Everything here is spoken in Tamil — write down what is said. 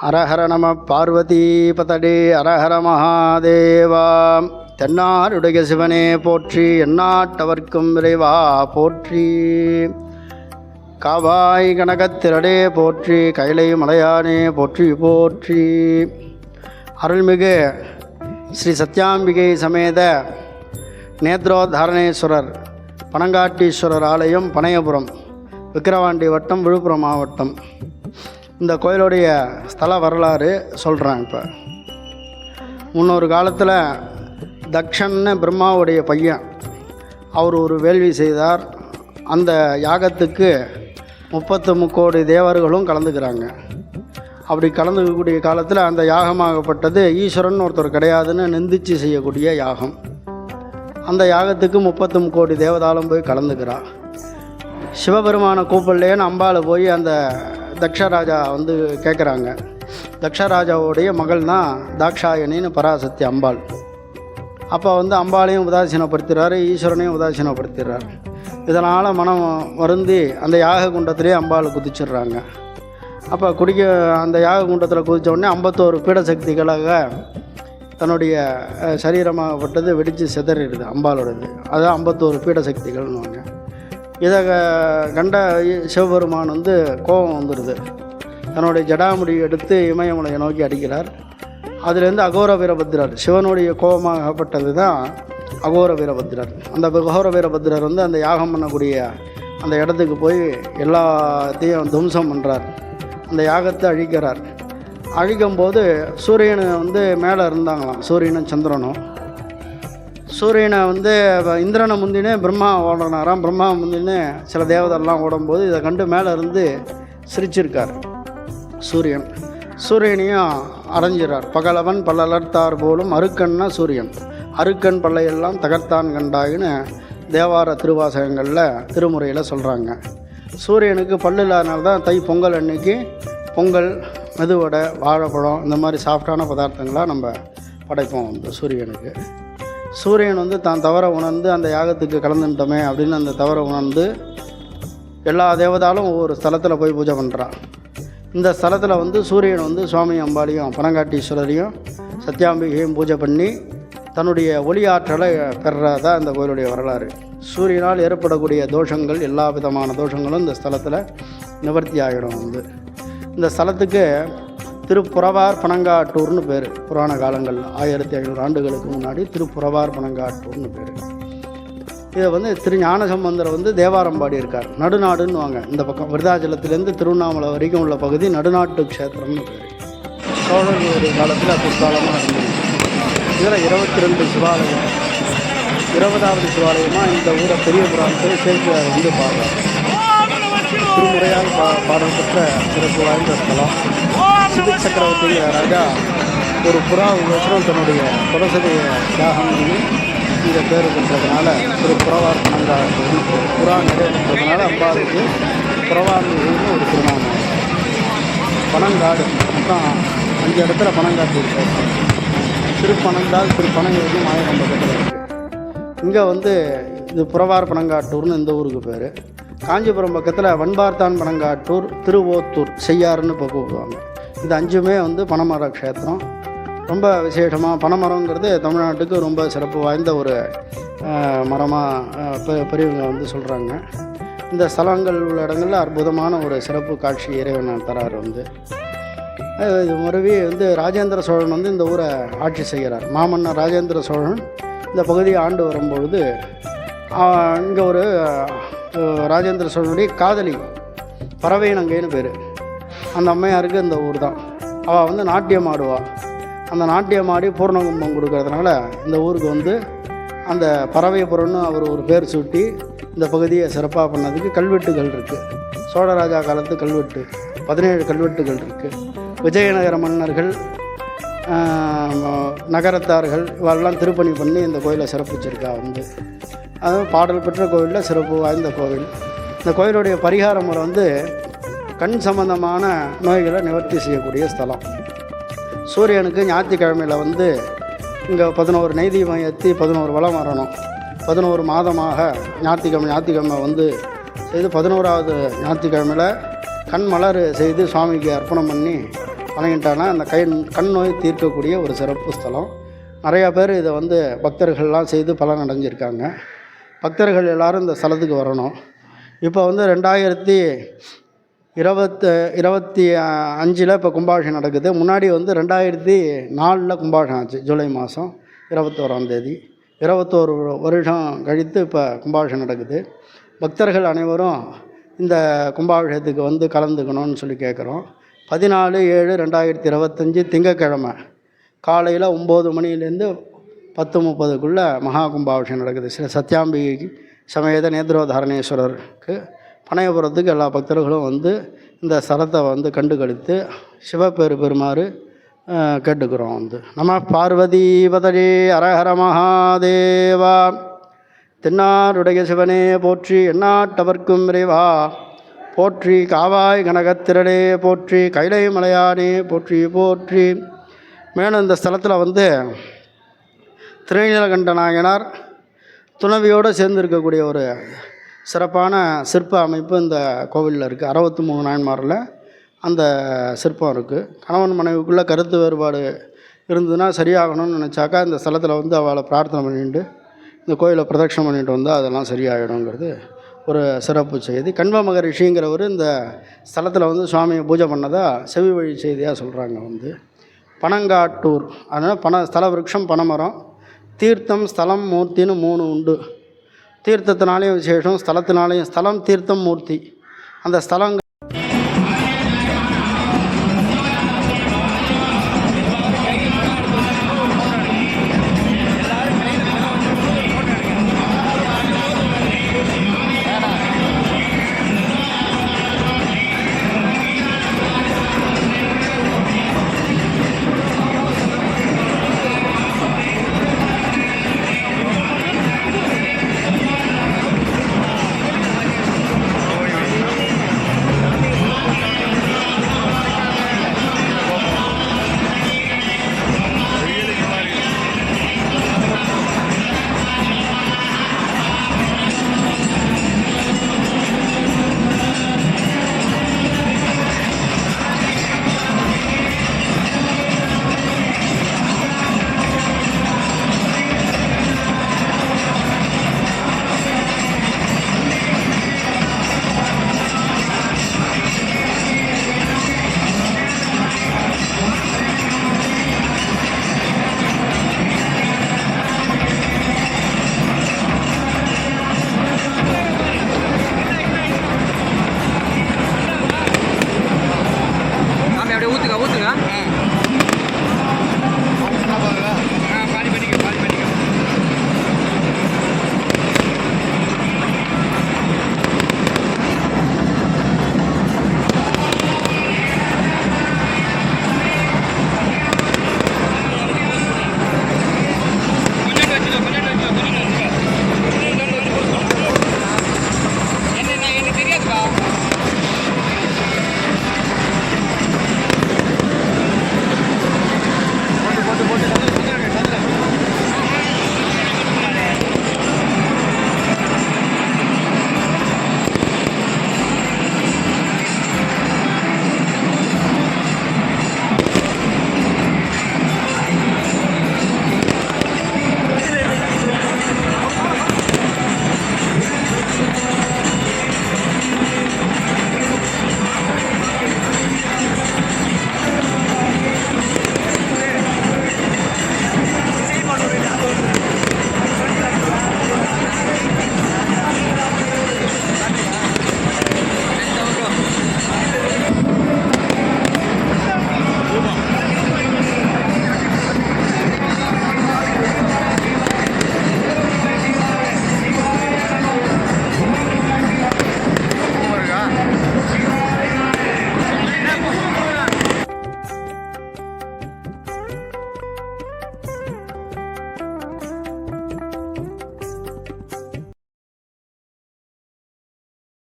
ஹரஹர நம பார்வதி பதடே ஹரஹர மகாதேவா. தென்னாருடைய சிவனே போற்றி எந்நாட்டவர்க்கும் விரைவா போற்றி. காவாய் கனகத்திரடே போற்றி கைலை மலையானே போற்றி போற்றி. அருள்மிகு ஸ்ரீ சத்யாம்பிகை சமேத நேத்ரோதாரணேஸ்வரர் பனங்காட்டீஸ்வரர் ஆலயம் பனையபுரம் விக்கிரவாண்டி வட்டம் விழுப்புரம் மாவட்டம். இந்த கோயிலுடைய ஸ்தல வரலாறு சொல்கிறேன் இப்போ. முன்னொரு காலத்தில் தக்ஷன்னு பிரம்மாவுடைய பையன் அவர் ஒரு வேள்வி செய்தார். அந்த யாகத்துக்கு முப்பத்து முக்கோடி தேவர்களும் கலந்துக்கிறாங்க. அப்படி கலந்துக்கக்கூடிய காலத்தில் அந்த யாகமாகப்பட்டது ஈஸ்வரன் ஒருத்தர் கிடையாதுன்னு நிந்திச்சு செய்யக்கூடிய யாகம். அந்த யாகத்துக்கு முப்பத்து முக்கோடி தேவதாலும் போய் கலந்துக்கிறான் சிவபெருமானை கூப்பிடலேன்னு அம்பாள் போய் அந்த தக்ஷராஜா வந்து கேட்குறாங்க தக்ஷராஜாவுடைய மகள் தான் தாக்ஷாயணின்னு பராசக்தி அம்பாள். அப்போ வந்து அம்பாளையும் உதாசீனப்படுத்துகிறாரு ஈஸ்வரனையும் உதாசீனப்படுத்துகிறார் இதனால் மனம் வருந்தி அந்த யாக குண்டத்திலே அம்பாள் குதிச்சிடுறாங்க. அப்போ குடிக்க அந்த யாக குண்டத்தில் குதித்த உடனே ஐம்பத்தோரு பீடசக்திகளாக தன்னுடைய சரீரமாகப்பட்டது வெடித்து சிதறிடுது அம்பாளோடது அதுதான் ஐம்பத்தோரு பீடசக்திகள்னுவாங்க இதை கண்ட சிவபெருமான் வந்து கோபம் வந்துடுது. தன்னுடைய ஜடாமுடி எடுத்து இமயமலையை நோக்கி அடிக்கிறார். அதுலேருந்து அகோர வீரபத்திரர் சிவனுடைய கோபமாகப்பட்டது தான் அகோர வீரபத்திரர் அந்த அகோர வீரபத்திரர் வந்து அந்த யாகம் பண்ணக்கூடிய அந்த இடத்துக்கு போய் எல்லாத்தையும் துவம்சம் பண்ணுறார் அந்த யாகத்தை அழிக்கிறார். அழிக்கும்போது சூரியனை வந்து மேலே இருந்தாங்களாம். சூரியனும் சந்திரனும். சூரியனை வந்து இந்திரனை முந்தினே பிரம்மா ஓடினாராம் பிரம்மா முந்தினே சில தேவதெல்லாம் ஓடும்போது இதை கண்டு மேலே இருந்து சிரிச்சிருக்கார் சூரியன். சூரியனையும் அரைஞ்சிறார். பகலவன் பல்லலர்த்தார் போலும் அருக்கன்னா சூரியன். அருக்கன் பல்லையெல்லாம் தகர்த்தான் கண்டாயின்னு தேவார திருவாசகங்களில் திருமுறையில் சொல்கிறாங்க சூரியனுக்கு பல்லு இல்லாதனால தான் தை பொங்கல் அன்னைக்கு பொங்கல் மெதுவடை வாழைப்பழம் இந்த மாதிரி சாஃப்டான பதார்த்தங்களாக நம்ம படைப்போம் வந்து சூரியனுக்கு. சூரியன் வந்து தான் தவற உணர்ந்து அந்த யாகத்துக்கு கலந்துட்டோமே அப்படின்னு அந்த தவற உணர்ந்து எல்லா தேவதாலும் ஒவ்வொரு ஸ்தலத்தில் போய் பூஜை பண்ணுறான் இந்த ஸ்தலத்தில் வந்து சூரியன் வந்து சுவாமி அம்பாளையும் பனங்காட்டீஸ்வரரையும் சத்யாம்பிகையும் பூஜை பண்ணி தன்னுடைய ஒளி ஆற்றலை பெறதா இந்த கோயிலுடைய வரலாறு. சூரியனால் ஏற்படக்கூடிய தோஷங்கள் எல்லா விதமான தோஷங்களும் இந்த ஸ்தலத்தில் நிவர்த்தி ஆகிடும் வந்து. இந்த ஸ்தலத்துக்கு திருப்புறவார் பனங்காட்டூர்னு பேர். புராண காலங்கள் ஆயிரத்தி ஐநூறு ஆண்டுகளுக்கு முன்னாடி திருப்புறவார் பனங்காட்டூர்னு பேர். இதை வந்து திரு ஞானசம்பந்தர் வந்து தேவாரம் பாடியிருக்கார். நடுநாடுன்னு வாங்க இந்த பக்கம் விருதாச்சலத்திலேருந்து திருவண்ணாமலை வரைக்கும் உள்ள பகுதி நடுநாட்டு க்ஷேத்திரம்னு பேர். சோழர்களுடைய காலத்தில் பிற்காலமாக இருந்தது. இதில் இருபத்தி ரெண்டு சிவாலயம். இருபதாவது சிவாலயமாக இந்த ஊரை பெரிய புராணத்தில் சேர்க்கிறார் வந்து பாடுறார். திருமுறையால் பா பாடல் பெற்ற சிறப்பு வாய்ந்த ஸ்தலம் சிபி சக்கரவர்த்திங்கிற ராஜா ஒரு புறா வருஷம் தன்னுடைய குலசதியை தியாகம் பண்ணி இந்த பேர் பெற்றதுனால திரு புறவார் புறா நிறைவேற்றதுனால அம்பாளுக்கு புறவார்மின்னு ஒரு திருநாமம் பனங்காடு மொத்தம் அஞ்சு இடத்துல பனங்காட்டு இருக்கு. திருப்பனந்தால் திருப்பனங்கிறது ஆயிரம் இருக்குது இங்கே வந்து இது புறவார் பனங்காட்டூர்னு இந்த ஊருக்கு பேர். காஞ்சிபுரம் பக்கத்தில் வன்பார்த்தான் பனங்காட்டூர் திருவோத்தூர் செய்யாறுன்னு இப்போ கூப்பிடுவாங்க இது அஞ்சுமே வந்து பனைமர க்ஷேத்திரம். ரொம்ப விசேஷமாக பனைமரங்கிறது தமிழ்நாட்டுக்கு ரொம்ப சிறப்பு வாய்ந்த ஒரு மரமாக பெரியவங்க வந்து சொல்கிறாங்க இந்த ஸ்தலங்கள் உள்ள இடங்களில் அற்புதமான ஒரு சிறப்பு காட்சி இறைவன் தரார் வந்து. இது மறுவி வந்து ராஜேந்திர சோழன் வந்து இந்த ஊரை ஆட்சி செய்கிறார். மாமன்னர் ராஜேந்திர சோழன் இந்த பகுதியை ஆண்டு வரும்பொழுது இங்கே ஒரு ராஜேந்திர சோழனுடைய காதலி. பறவையினங்கைன்னு பேர். அந்த அம்மையாருக்கு இந்த ஊர் தான். அவள் வந்து நாட்டியம் ஆடுவாள் அந்த நாட்டியம் ஆடி பூர்ணகும்பம் கொடுக்கறதுனால இந்த ஊருக்கு வந்து அந்த பறவைபுரம்னு அவர் ஒரு பேர் சுட்டி இந்த பகுதியை சிறப்பாக பண்ணதுக்கு கல்வெட்டுகள் இருக்குது சோழராஜா காலத்து கல்வெட்டு பதினேழு கல்வெட்டுகள் இருக்குது விஜயநகர மன்னர்கள் நகரத்தார்கள் இவெல்லாம் திருப்பணி பண்ணி இந்த கோயிலை சிறப்பிச்சிருக்கா வந்து. அதுவும் பாடல் பெற்ற கோவிலில் சிறப்பு வாய்ந்த கோவில். இந்த கோயிலுடைய பரிகார முறை வந்து கண் சம்பந்தமான நோய்களை நிவர்த்தி செய்யக்கூடிய ஸ்தலம். சூரியனுக்கு ஞாயிற்றுக்கிழமையில் வந்து இங்கே பதினோரு நெய்தீபம் ஏற்றி பதினோரு வளம் வரணும். பதினோரு மாதமாக ஞாயிற்றுக்கிழமை ஞாயிற்றுக்கிழமை வந்து செய்து பதினோராவது ஞாயிற்றுக்கிழமையில் கண் மலர் செய்து சுவாமிக்கு அர்ப்பணம் பண்ணி வணங்கிட்டாங்கன்னா அந்த கை கண் நோய் தீர்க்கக்கூடிய ஒரு சிறப்பு ஸ்தலம். நிறையா பேர் இதை வந்து பக்தர்கள்லாம் செய்து பலன் அடைஞ்சிருக்காங்க. பக்தர்கள் எல்லாரும் இந்த ஸ்தலத்துக்கு வரணும். இப்போ வந்து ரெண்டாயிரத்தி இருபத்து இருபத்தி அஞ்சில் இப்போ கும்பாபிஷேகம் நடக்குது. முன்னாடி வந்து ரெண்டாயிரத்தி நாலில் கும்பாபிஷேகம் ஆச்சு ஜூலை மாதம் இருபத்தோராம் தேதி. இருபத்தோரு வருஷம் கழித்து இப்போ கும்பாபிஷேகம் நடக்குது. பக்தர்கள் அனைவரும் இந்த கும்பாபிஷேகத்துக்கு வந்து கலந்துக்கணும்னு சொல்லி கேட்குறோம். பதினாலு ஏழு ரெண்டாயிரத்தி இருபத்தஞ்சி திங்கக்கிழமை காலையில் ஒம்பது மணிலேருந்து பத்து முப்பதுக்குள்ளே மகா கும்பாபிஷேகம் நடக்குது. ஸ்ரீ சத்யாம்பிகை சமேத நேத்ரோதாரணேஸ்வரருக்கு பனையபுரத்துக்கு எல்லா பக்தர்களும் வந்து இந்த சரத்தை வந்து கண்டு கழித்து சிவபெரு பெறுமாறு கேட்டுக்கிறோம் வந்து. நம பார்வதி பதரே அரஹர மகாதேவா. தென்னாருடைய சிவனே போற்றி எண்ணாட்டவர்க்கும் விரைவா போற்றி காவாய் கனகத்திரளே போற்றி கைலை மலையானே போற்றி போற்றி. மேலும் இந்த ஸ்தலத்தில் வந்து திருநீலகண்ட நாயனார் துணவியோடு சேர்ந்து இருக்கக்கூடிய ஒரு சிறப்பான சிற்ப அமைப்பு இந்த கோவிலில் இருக்குது அறுபத்தி மூணு நாயன்மாரில் அந்த சிற்பம் இருக்குது கணவன் மனைவிக்குள்ளே கருத்து வேறுபாடு இருந்ததுன்னா சரியாகணும்னு நினச்சாக்கா இந்த ஸ்தலத்தில் வந்து அவளை பிரார்த்தனை பண்ணிட்டு இந்த கோயிலை பிரதட்சணம் பண்ணிட்டு வந்தால் அதெல்லாம் சரியாயிடுங்கிறது ஒரு சிறப்பு செய்தி. கண்வ மகரிஷிங்கிறவர் இந்த ஸ்தலத்தில் வந்து சுவாமியை பூஜை பண்ணதாக செவி வழி செய்தியாக சொல்கிறாங்க வந்து. பனங்காட்டூர் அதனால் பண ஸ்தல விருட்சம் பனைமரம் தீர்த்தம் ஸ்தலம் மூர்த்தின்னு மூணு உண்டு. தீர்த்தத்தினாலேயும் விசேஷம் ஸ்தலத்தினாலேயும் ஸ்தலம் தீர்த்தம் மூர்த்தி. அந்த ஸ்தலங்கள்